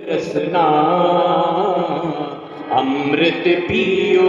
रसना अमृत पियो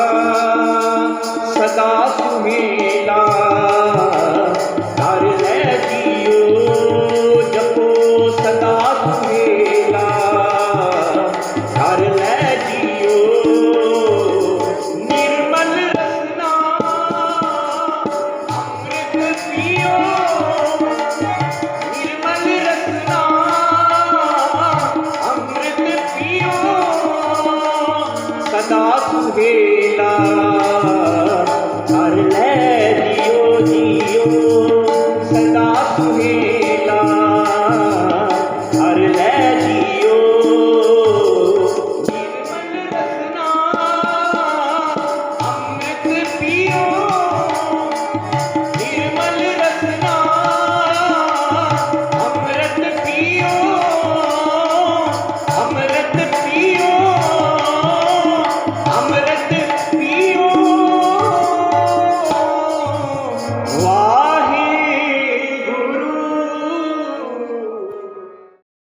साधु बेला